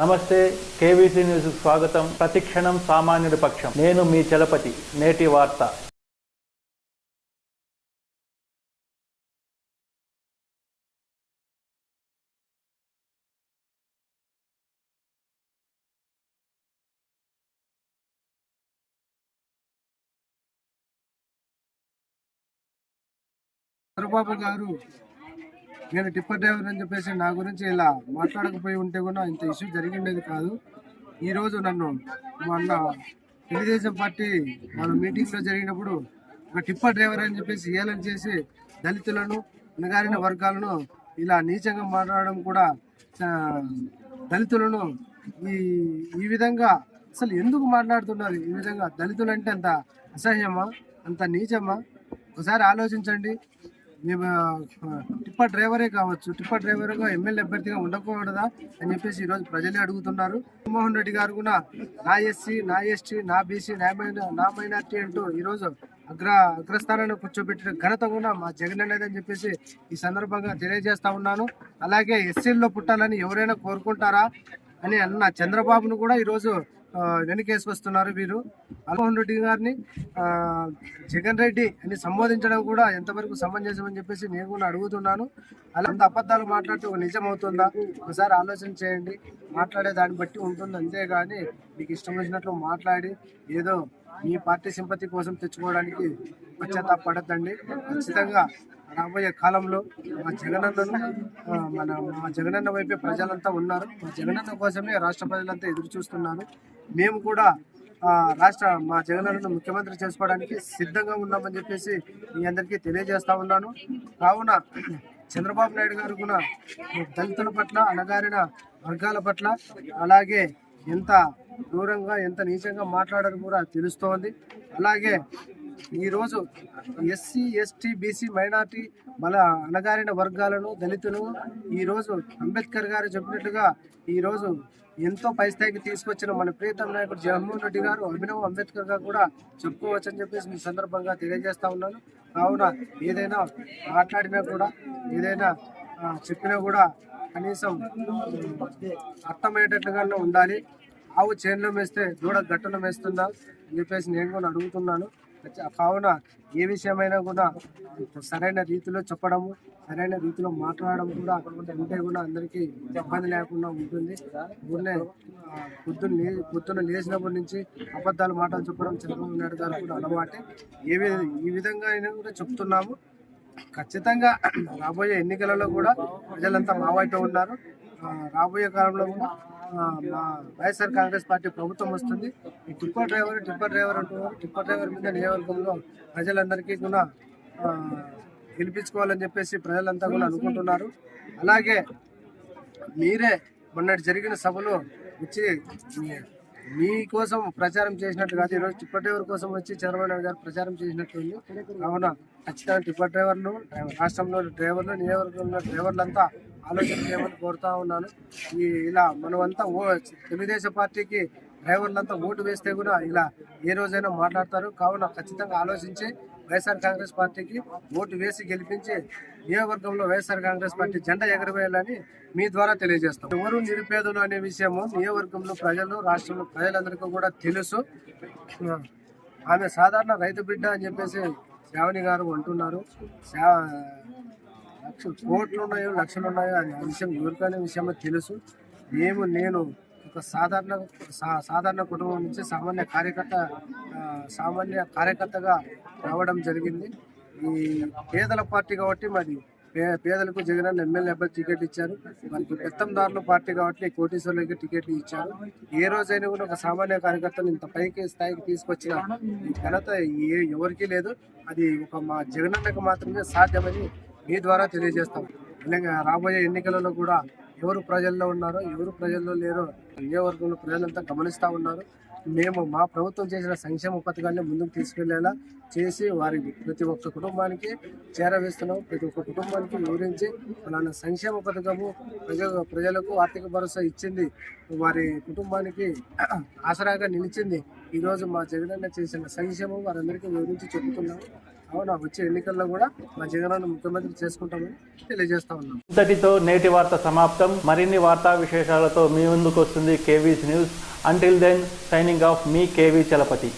నమస్తే KVC news స్వాగతం. ప్రతిక్షణం సామాన్యుడి పక్షం. నేను మీ చలపతి. నేటి వార్త. చంద్రబాబు గారు నేను టిప్పర్ డ్రైవర్ అని చెప్పేసి నా గురించి ఇలా మాట్లాడకపోయి ఉంటే కూడా ఇంత ఇష్యూ జరిగిండేది కాదు. ఈరోజు నన్ను మొన్న తెలుగుదేశం పార్టీ మన మీటింగ్లో జరిగినప్పుడు ఒక టిప్పర్ డ్రైవర్ అని చెప్పేసి ఏలం చేసి దళితులను అణగారిన వర్గాలను ఇలా నీచంగా మాట్లాడడం కూడా దళితులను ఈ ఈ విధంగా అసలు ఎందుకు మాట్లాడుతున్నారు? ఈ విధంగా దళితులు అంటే అంత అసహ్యమా? అంత నీచమా? ఒకసారి ఆలోచించండి. మేము టిప్పర్ డ్రైవరే కావచ్చు. టిప్పర్ డ్రైవర్గా ఎమ్మెల్యే అభ్యర్థిగా ఉండకూడదా అని చెప్పేసి ఈరోజు ప్రజలే అడుగుతున్నారు. జగన్మోహన్ రెడ్డి గారు కూడా నా ఎస్సీ నా ఎస్టీ నా బీసీ నా మైనా నా మైనార్టీ అంటూ ఈరోజు అగ్ర అగ్రస్థానాన్ని కూర్చోబెట్టిన ఘనత కూడా మా జగన్ అనేది అని చెప్పేసి ఈ సందర్భంగా తెలియజేస్తా ఉన్నాను. అలాగే ఎస్సీల్లో పుట్టాలని ఎవరైనా కోరుకుంటారా? అని అన్న చంద్రబాబును కూడా ఈరోజు ఆ, వెనకేసుకొస్తున్నారు వీరు. జగన్మోహన్ రెడ్డి గారిని జగన్ రెడ్డి అని సంబోధించడం కూడా ఎంతవరకు సమంజసమని చెప్పేసి నేను కూడా అడుగుతున్నాను. అలా అంత అబద్ధాలు మాట్లాడితే నిజం అవుతుందా ఒకసారి ఆలోచన చేయండి. మాట్లాడే దాన్ని బట్టి ఉంటుంది అంతేగాని మీకు ఇష్టం వచ్చినట్లు మాట్లాడి ఏదో మీ పార్టీ సింపతి కోసం తెచ్చుకోవడానికి పశ్చాత్తాపడద్దండి ఖచ్చితంగా రాబోయే కాలంలో మా జగనన్న మన మా జగనన్న వైపే ప్రజలంతా ఉన్నారు. మా జగనన్న కోసమే రాష్ట్ర ప్రజలంతా ఎదురు చూస్తున్నారు. మేము కూడా రాష్ట్ర మా జగనన్నను ముఖ్యమంత్రి చేసుకోవడానికి సిద్ధంగా ఉన్నామని చెప్పేసి మీ అందరికీ తెలియజేస్తా ఉన్నాను. కావున చంద్రబాబు నాయుడు గారు కూడా దళితుల పట్ల అణగారిన వర్గాల పట్ల అలాగే ఎంత దూరంగా ఎంత నీచంగా మాట్లాడారు కూడా తెలుస్తోంది. అలాగే ఈరోజు ఎస్సీ ఎస్టీ బీసీ మైనార్టీ బల అణగారిన వర్గాలను దళితులు ఈరోజు అంబేద్కర్ గారు చెప్పినట్టుగా ఈరోజు ఎంతో పై స్థాయికి తీసుకొచ్చిన మన ప్రీతం నాయకుడు జగన్మోహన్ రెడ్డి గారు అభినవ్ అంబేద్కర్ గారు కూడా చెప్పుకోవచ్చని చెప్పేసి మీ సందర్భంగా తెలియజేస్తా ఉన్నాను. కావున ఏదైనా మాట్లాడినా కూడా ఏదైనా చెప్పినా కూడా కనీసం అర్థమయ్యేటట్లుగానే ఉండాలి. ఆవు చేనులో వేస్తే దూడ గట్టున వేస్తుందా అని చెప్పేసి నేను కూడా అడుగుతున్నాను. కావున ఏ విషయమైనా కూడా సరైన రీతిలో చెప్పడము సరైన రీతిలో మాట్లాడడం కూడా ఉంటే కూడా అందరికీ ఇబ్బంది లేకుండా ఉంటుంది. ఊళ్ళే పొద్దున్న లే పొద్దున్న లేచినప్పటి నుంచి అబద్ధాలు మాటలు చెప్పడం చంద్రబాబు నాయుడు గారు కూడా అలవాటే. ఏ ఈ విధంగా అయినా కూడా చెప్తున్నాము. ఖచ్చితంగా రాబోయే ఎన్నికలలో కూడా ప్రజలంతా మా ఉన్నారు. రాబోయే కాలంలో కూడా మా వైఎస్ఆర్ కాంగ్రెస్ పార్టీ ప్రభుత్వం వస్తుంది. ఈ టిప్పర్ డ్రైవర్ టిప్పర్ డ్రైవర్ అంటున్నారు టిప్పర్ డ్రైవర్ మీద నియోజకవర్గంలో ప్రజలందరికీ కూడా గెలిపించుకోవాలని చెప్పేసి ప్రజలంతా కూడా అనుకుంటున్నారు. అలాగే మీరే మొన్నటి జరిగిన సభలో వచ్చి మీకోసం ప్రచారం చేసినట్టు కాదు ఈరోజు టిప్పర్ డ్రైవర్ కోసం వచ్చి చంద్రబాబు నాయుడు గారు ప్రచారం చేసినట్టు కావున ఖచ్చితంగా టిప్పర్ డ్రైవర్లు రాష్ట్రంలో డ్రైవర్లు నియోజకవర్గంలో డ్రైవర్లంతా ఆలోచన చేయమని కోరుతా ఉన్నాను. ఈ ఇలా మనమంతా ఓ తెలుగుదేశం పార్టీకి డ్రైవర్లంతా ఓటు వేస్తే కూడా ఇలా ఏ రోజైనా మాట్లాడతారు. కావున ఖచ్చితంగా ఆలోచించి వైఎస్ఆర్ కాంగ్రెస్ పార్టీకి ఓటు వేసి గెలిపించి నియోజకవర్గంలో వైఎస్ఆర్ కాంగ్రెస్ పార్టీ జెండా ఎగరవేయాలని మీ ద్వారా తెలియజేస్తాం. ఎవరు నిరుపేదలు అనే విషయము నియోజకవర్గంలో ప్రజలు రాష్ట్రంలో ప్రజలందరికీ కూడా తెలుసు. ఆమె సాధారణ రైతు బిడ్డ అని చెప్పేసి శ్రావణి గారు అంటున్నారు. శా- కోట్లు ఉన్నాయో లక్షలు ఉన్నాయో అది విషయం ఎవరికైనా విషయమో తెలుసు. మేము నేను ఒక సాధారణ సాధారణ కుటుంబం నుంచి సామాన్య కార్యకర్త సామాన్య కార్యకర్తగా రావడం జరిగింది. ఈ పేదల పార్టీ కాబట్టి మరి పే పేదలకు జగన్ ఎమ్మెల్యే అభ్యర్థి టికెట్ ఇచ్చారు. మనకి పెత్తందారుల పార్టీ కాబట్టి కోటీశ్వరులకి టికెట్లు ఇచ్చారు. ఏ రోజైనా కూడా ఒక సామాన్య కార్యకర్తను ఇంత పైకి స్థాయికి తీసుకొచ్చిన ఈ ఘనత ఏ ఎవరికీ లేదు. అది ఒక మా జగనన్నకు మాత్రమే సాధ్యమని మీ ద్వారా తెలియజేస్తాం. అలాగే రాబోయే ఎన్నికలలో కూడా ఎవరు ప్రజల్లో ఉన్నారో ఎవరు ప్రజల్లో లేరో నియోజకవర్గంలో ప్రజలంతా గమనిస్తూ ఉన్నారు. మేము మా ప్రభుత్వం చేసిన సంక్షేమ పథకాన్ని ముందుకు తీసుకెళ్ళేలా చేసి వారి ప్రతి ఒక్క కుటుంబానికి చేరవేస్తున్నాం. ప్రతి ఒక్క కుటుంబానికి వివరించి ఫలానా సంక్షేమ పథకము ప్రజ ప్రజలకు ఆర్థిక భరోసా ఇచ్చింది. వారి కుటుంబానికి ఆసరాగా నిలిచింది. ఈరోజు మా జగనన్న చేసిన సంక్షేమం వారందరికీ వివరించి చెబుతున్నాం. అవును వచ్చే ఎన్నికల్లో కూడా మా జగనన్న ముఖ్యమంత్రి చేసుకుంటామని తెలియజేస్తా ఉన్నాం. ఇంతటితో నేటి వార్త సమాప్తం. మరిన్ని వార్తా విశేషాలతో మీ ముందుకు వస్తుంది KVS news. Until then signing off మీ కేవీ చలపతి.